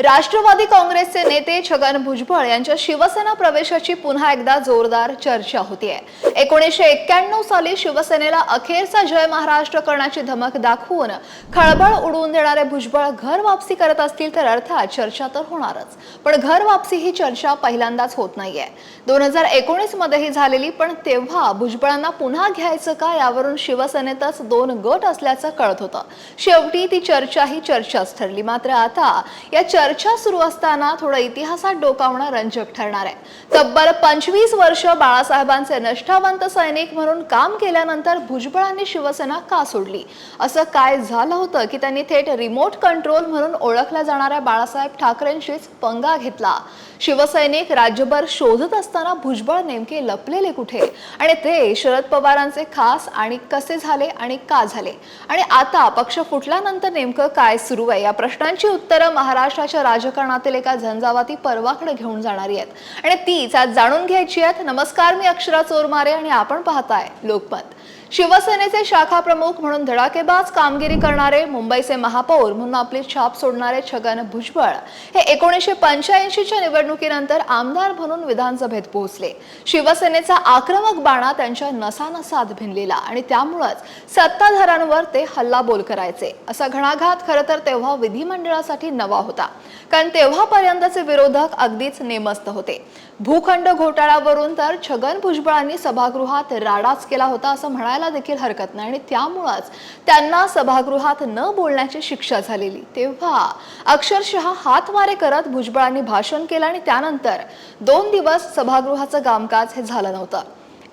राष्ट्रवादी काँग्रेसचे नेते छगन भुजबळ यांच्या शिवसेना प्रवेशाची पुन्हा एकदा जोरदार चर्चा होतीये. एकोणीसशे एक्क्याण्णव साली शिवसेनेला अखेरचा जय महाराष्ट्र करण्याची धमक दाखवून खळबळ उडवून देणारे भुजबळ घर वापसी करत असतील तर अर्थात चर्चा तर होणारच. पण घर वापसी ही चर्चा पहिल्यांदाच होत नाहीये. दोन हजार एकोणीस मध्येही झालेली पण तेव्हा भुजबळांना पुन्हा घ्यायचं का यावरून शिवसेनेतच दोन गट असल्याचं कळत होतं. शेवटी ती चर्चा ही चर्चाच ठरली. मात्र आता या चर्चा सुरू असताना थोडं इतिहासात डोकावणं रंजक ठरणार आहे. तब्बल पंचवीस वर्ष बाळासाहेबांचे निष्ठावंत सैनिक म्हणून काम केल्यानंतर भुजबळांनी शिवसेना का सोडली? असं काय झालं होतं की त्यांनी थेट रिमोट कंट्रोल म्हणून ओळखल्या जाणाऱ्या बाळासाहेब ठाकरेंशीच पंगा घेतला? शिवसैनिक राज्यभर शोधत असताना भुजबळ नेमके लपलेले कुठे? आणि ते शरद पवारांचे खास आणि कसे झाले आणि का झाले? आणि आता पक्ष फुटल्यानंतर नेमकं काय सुरू आहे? या प्रश्नांची उत्तरं महाराष्ट्राच्या राजकारणातील एका झंझावाती पर्वाकडे घेऊन जाणारी आहेत. आणि तीच आज जाणून घ्यायची आहेत. नमस्कार मी अक्षरा चोरमारे आणि आपण पाहताय लोकमत. शिवसेनेचे शाखा प्रमुख म्हणून धडाकेबाज कामगिरी करणारे मुंबईचे महापौर म्हणून आपली छाप सोडणारे छगन भुजबळ हे एकोणीसशे पंच्याऐंशीच्या निवडणुकीनंतर आमदार म्हणून विधानसभेत पोहोचले. शिवसेनेचा आक्रमक बाणा त्यांच्या नसानसात भिनलेला आणि त्यामुळंच सत्ताधाऱ्यांवर ते हल्लाबोल करायचे. असा घणाघात खरं तर तेव्हा विधिमंडळासाठी नवा होता. कारण तेव्हापर्यंतचे विरोधक अगदीच नेमस्त होते. भूखंड घोटाळ्यावरून तर छगन भुजबळांनी सभागृहात राडाच केला होता असं म्हणायला देखील हरकत नाही आणि त्यामुळंच त्यांना सभागृहात न बोलण्याची शिक्षा झालेली. तेव्हा अक्षरशः हातवारे करत भुजबळांनी भाषण केलं आणि त्यानंतर दोन दिवस सभागृहाचं कामकाज हे झालं नव्हतं.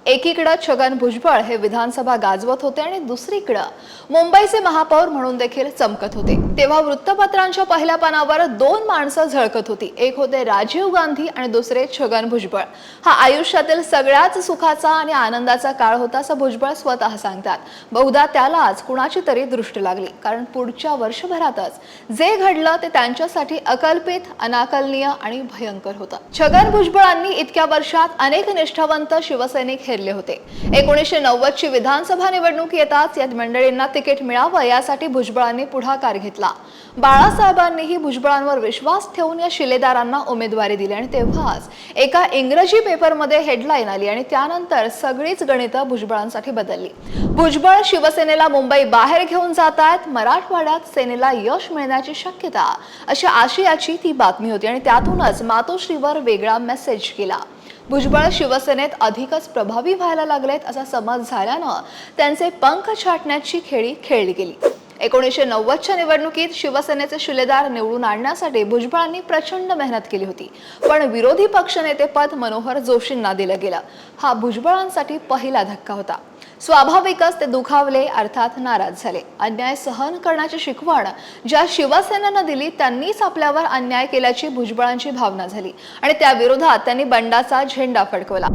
एकीकडं छगन भुजबळ हे विधानसभा गाजवत होते आणि दुसरीकडं मुंबईचे महापौर म्हणून देखील चमकत होते. तेव्हा वृत्तपत्रांच्या पहिल्या पानावर दोन माणसं झळकत होती. एक होते राजीव गांधी आणि दुसरे छगन भुजबळ. हा आयुष्यातील सगळ्याच सुखाचा आणि आनंदाचा काळ होता असं भुजबळ स्वतः सांगतात. बहुधा त्यालाच कुणाची तरी दृष्टी लागली. कारण पुढच्या वर्षभरातच जे घडलं ते त्यांच्यासाठी अकल्पित अनाकलनीय आणि भयंकर होतं. छगन भुजबळांनी इतक्या वर्षात अनेक निष्ठावंत शिवसैनिक हे ठरले होते. एकोणीसशे नव्वदची विधानसभा निवडणूक येताच या मंडळींना तिकीट मिळावं यासाठी भुजबळांनी पुढाकार घेतला. बाळासाहेबांनीही भुजबळांवर विश्वास ठेवून या शिलेदारांना उमेदवारी दिली आणि तेव्हाच एका इंग्रजी पेपरमध्ये हेडलाईन आली आणि त्यानंतर सगळीच गणितं भुजबळांसाठी बदलली. भुजबळ शिवसेनेला मुंबई बाहेर घेऊन जात आहेत मराठवाड्यात सेनेला यश मिळण्याची शक्यता अशा आशयाची ती बातमी होती आणि त्यातूनच मातोश्रीवर वेगळा मेसेज केला भुजबळ शिवसेनेत अधिकच प्रभावी व्हायला लागलेत असा समज झाल्यानं त्यांचे पंख छाटण्याची खेळी खेळली गेली. एकोणीसशे नव्वदच्या निवडणुकीत शिवसेनेचे शिलेदार निवडून आणण्यासाठी भुजबळांनी प्रचंड मेहनत केली होती. पण विरोधी पक्षनेतेपद मनोहर जोशींना दिलं गेलं. हा भुजबळांसाठी पहिला धक्का होता. स्वाभाविकच ते दुखावले अर्थात नाराज झाले. अन्याय सहन करण्याची शिकवण ज्या शिवसेनेनं दिली त्यांनीच आपल्यावर अन्याय केल्याची भुजबळांची भावना झाली. आणि त्याविरोधात त्यांनी बंडाचा झेंडा फडकवला.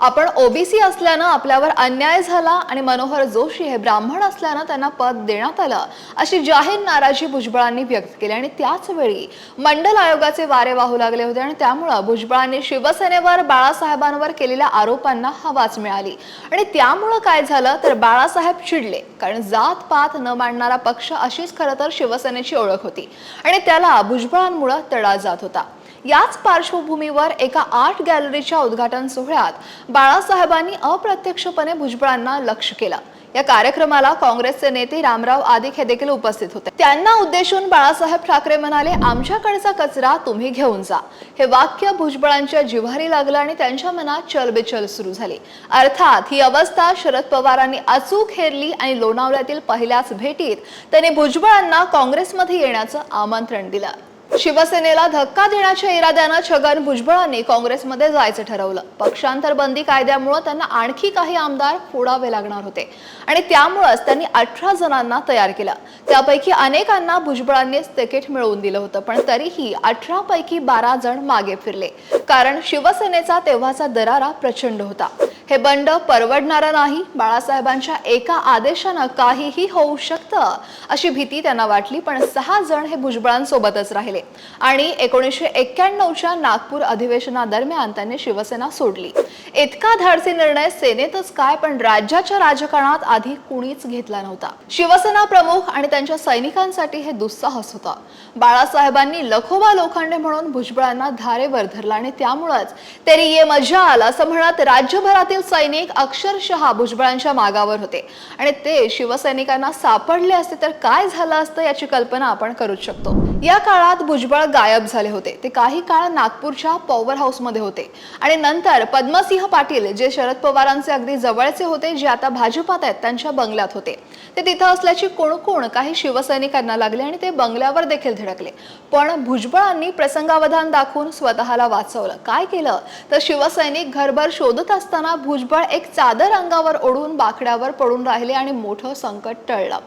आपण ओबीसी असल्यानं आपल्यावर अन्याय झाला आणि मनोहर जोशी हे ब्राह्मण असल्यानं त्यांना पद देण्यात आलं. अशी जाहीर नाराजी भुजबळांनी व्यक्त केली आणि त्याच वेळी मंडल आयोगाचे वारे वाहू लागले होते आणि त्यामुळं भुजबळांनी शिवसेनेवर बाळासाहेबांवर केलेल्या आरोपांना हवाच मिळाली. आणि त्यामुळं काय झालं? तर बाळासाहेब चिडले. कारण जात पात न मांडणारा पक्ष अशीच खरं तर शिवसेनेची ओळख होती. आणि त्याला भुजबळांमुळं तडा जात होता. याच पार्श्वभूमीवर एका आर्ट गॅलरीच्या उद्घाटन सोहळ्यात बाळासाहेबांनी अप्रत्यक्षपणे भुजबळांना लक्ष केलं. या कार्यक्रमाला काँग्रेसचे नेते रामराव आदिक हे देखील उपस्थित होते. त्यांना उद्देशून बाळासाहेब ठाकरे म्हणाले आमच्याकडचा कचरा तुम्ही घेऊन जा. हे वाक्य भुजबळांच्या जिव्हारी लागलं आणि त्यांच्या मनात चलबिचल सुरू झाली. अर्थात ही अवस्था शरद पवारांनी अचूक हेरली आणि लोणावळ्यातील पहिल्याच भेटीत त्यांनी भुजबळांना काँग्रेसमध्ये येण्याचं आमंत्रण दिलं. शिवसेनेला धक्का देण्याच्या इराद्यानं छगन भुजबळांनी काँग्रेसमध्ये जायचं ठरवलं. पक्षांतर बंदी कायद्यामुळे त्यांना आणखी काही आमदार फोडावे लागणार होते. आणि त्यामुळंच त्यांनी अठरा जणांना तयार केलं. त्यापैकी अनेकांना भुजबळांनीच तिकीट मिळवून दिलं होतं पण तरीही अठरा पैकी बारा जण मागे फिरले. कारण शिवसेनेचा तेव्हाचा दरारा प्रचंड होता. हे बंड परवडणारं नाही. बाळासाहेबांच्या एका आदेशानं काहीही होऊ शकतं अशी भीती त्यांना वाटली पण सहा जण हे भुजबळांसोबतच राहिले. आणि एकोणीसशे एक्क्याण्णवच्या नागपूर अधिवेशनादरम्यान त्यांनी शिवसेना सोडली. इतका धाडसी निर्णय सेनेतच काय पण राज्याच्या राजकारणात आधी कुणीच घेतला नव्हता. शिवसेना प्रमुख आणि त्यांच्या सैनिकांसाठी हे दुस्साहस होता. बाळासाहेबांनी लखोबा लोखंडे म्हणून भुजबळांना धारेवर धरला आणि त्यामुळंच तेरी ये मजा आला असं म्हणत राज्यभरातील सैनिक अक्षरशः भुजबळांच्या मागावर होते. आणि ते शिवसैनिकांना सापडले असते तर काय झालं असतं याची कल्पना आपण करूच शकतो. या काळात भुजबळ गायब झाले होते. ते काही काळ नागपूरच्या पॉवर हाऊसमध्ये होते. आणि नंतर पद्मसिंह पाटील जे शरद पवारांचे अगदी जवळचे होते जे आता भाजपात आहेत त्यांच्या बंगल्यात होते. ते तिथं असल्याची कोण कोण काही शिवसैनिकांना लागले आणि ते बंगल्यावर देखील धडकले. पण भुजबळांनी प्रसंगावधान दाखवून स्वतःला वाचवलं. काय केलं? तर शिवसैनिक घरभर शोधत असताना भुजबळ एक चादर अंगावर ओढून बाकड्यावर पडून राहिले आणि मोठं संकट टळलं.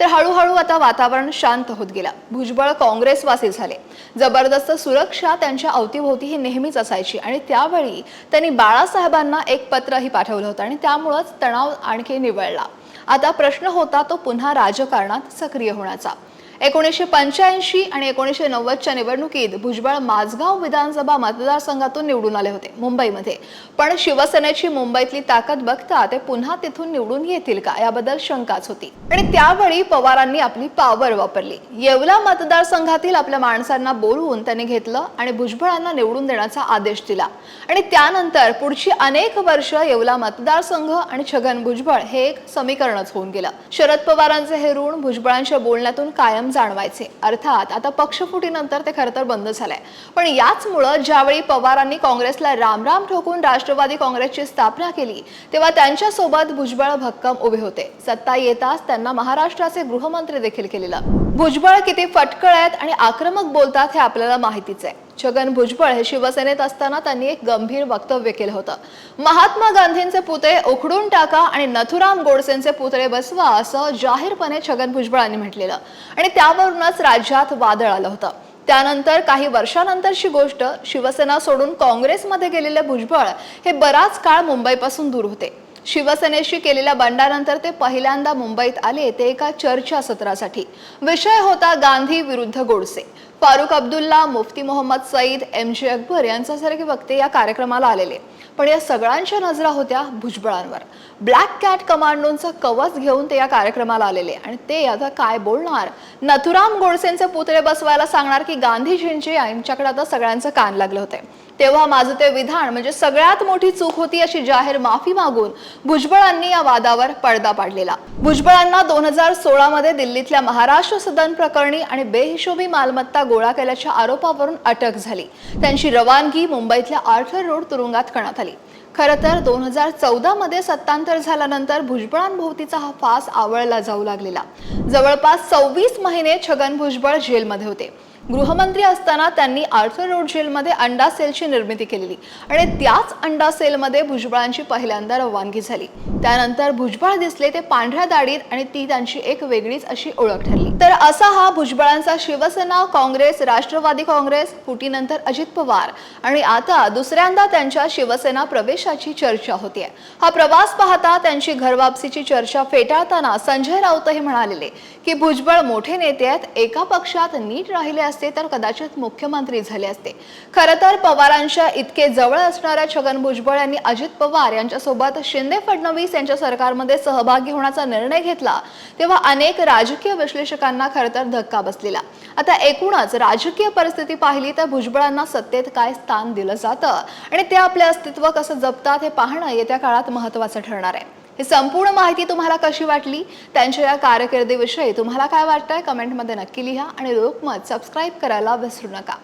तर हळूहळू आता वातावरण शांत होत गेलं. भुजबळ काँग्रेसवासी झाले. जबरदस्त सुरक्षा त्यांच्या अवतीभोवती ही नेहमीच असायची आणि त्यावेळी त्यांनी बाळासाहेबांना एक पत्रही पाठवलं होतं आणि त्यामुळंच तणाव आणखी निवळला. आता प्रश्न होता तो पुन्हा राजकारणात सक्रिय होण्याचा. एकोणीसशे पंच्याऐंशी आणि एकोणीसशे नव्वदच्या निवडणुकीत भुजबळ माझगाव विधानसभा मतदारसंघातून निवडून आले होते मुंबईमध्ये. पण शिवसेनेची मुंबईतली ताकद बघता ते पुन्हा तिथून निवडून येतील का याबद्दल शंकाच होती. आणि त्यावेळी पवारांनी आपली पावर वापरली. येवला मतदारसंघातील आपल्या माणसांना बोलवून त्यांनी घेतलं आणि भुजबळांना निवडून देण्याचा आदेश दिला. आणि त्यानंतर पुढची अनेक वर्ष येवला मतदारसंघ आणि छगन भुजबळ हे एक समीकरणच होऊन गेलं. शरद पवारांचे हे ऋण भुजबळांच्या बोलण्यातून कायम जाणवायचे. अर्थात आता पक्षफुटीनंतर ते खरं तर बंद झालंय. पण याचमुळं ज्यावेळी पवारांनी काँग्रेसला रामराम ठोकून राष्ट्रवादी काँग्रेसची स्थापना केली तेव्हा त्यांच्यासोबत भुजबळ भक्कम उभे होते. सत्ता येताच त्यांना महाराष्ट्राचे गृहमंत्री देखील केलेलं. भुजबळ किती फटकळ आहेत आणि आक्रमक बोलतात हे आपल्याला माहितीच आहे. छगन भुजबळ हे शिवसेनेत असताना त्यांनी एक गंभीर वक्तव्य केलं होतं. महात्मा गांधींचे पुतळे उखडून टाका आणि नथुराम गोडसेंचे पुतळे बसवा असं जाहीरपणे छगन भुजबळांनी म्हटलेलं. आणि त्यावरूनच राज्यात वादळ आलं होतं. त्यानंतर काही वर्षानंतरची गोष्ट शिवसेना सोडून काँग्रेसमध्ये गेलेले भुजबळ हे बराच काळ मुंबईपासून दूर होते. शिवसेनेशी केलेल्या बंडानंतर ते पहिल्यांदा मुंबईत आले ते एका चर्चा सत्रासाठी विषय होता गांधी विरुद्ध गोडसे. फारुख अब्दुल्ला मुफ्ती मोहम्मद सईद एम जे अकबर यांच्यासारखे वक्ते या कार्यक्रमाला आलेले. पण या सगळ्यांच्या नजरा होत्या भुजबळांवर. ब्लॅक कॅट कमांडोंचं कवच घेऊन ते या कार्यक्रमाला आलेले. आणि ते आता काय बोलणार? नथुराम गोडसेंचे पुतळे बसवायला सांगणार की गांधीजींचे यांच्याकडे आता सगळ्यांचं कान लागलं होते. तेव्हा माझं ते विधान म्हणजे सगळ्यात मोठी चूक होती अशी जाहीर माफी मागून भुजबळांनी या वादावर पडदा पाडलेला. भुजबळांना दोन हजार सोळामध्ये दिल्लीतल्या महाराष्ट्र सदन प्रकरणी आणि बेहिशोबी मालमत्ता गोळा केल्याच्या आरोपावरून अटक झाली. त्यांची रवानगी मुंबईतल्या आर्थर रोड तुरुंगात करण्यात आली. खरं तर दोन हजार चौदा मध्ये सत्तांतर झाल्यानंतर भुजबळांभोवतीचा हा फास आवळला जाऊ लागलेला. जवळपास सव्वीस महिने छगन भुजबळ जेलमध्ये होते. गृहमंत्री असताना त्यांनी आर्थर रोड जेलमध्ये अंडा सेलची निर्मिती केलेली आणि त्याच अंडा सेलमध्ये भुजबळांची पहिल्यांदा रवानगी झाली. त्यानंतर भुजबळ दिसले ते पांढऱ्या दाढीत आणि ती त्यांची एक वेगळीच अशी ओळख ठरली. तर असा हा भुजबळांचा शिवसेना काँग्रेस राष्ट्रवादी काँग्रेस फुटीनंतर अजित पवार आणि आता दुसऱ्यांदा त्यांच्या शिवसेना प्रवेशाची चर्चा होतीये. हा प्रवास पाहता त्यांची घरवापसीची चर्चा फेटाळताना संजय राऊतही म्हणालेले की भुजबळ मोठे नेते आहेत एका पक्षात नीट राहिले असते तर कदाचित मुख्यमंत्री झाले असते. खरं तर पवारांच्या इतके जवळ असणाऱ्या छगन भुजबळ यांनी अजित पवार यांच्यासोबत शिंदे फडणवीस यांच्या सरकारमध्ये सहभागी होण्याचा निर्णय घेतला तेव्हा अनेक राजकीय विश्लेषकांना खरं तर धक्का बसलेला. आता एकूणच राजकीय परिस्थिती पाहिली तर भुजबळांना सत्तेत काय स्थान दिलं जातं आणि ते आपले अस्तित्व कसं जपतात हे पाहणं येत्या काळात महत्त्वाचं ठरणार आहे. ही संपूर्ण माहिती तुम्हाला कशी वाटली? त्यांच्या या कारकिर्दीविषयी तुम्हाला काय वाटतंय? कमेंटमध्ये नक्की लिहा आणि लोकमत सबस्क्राईब करायला विसरू नका.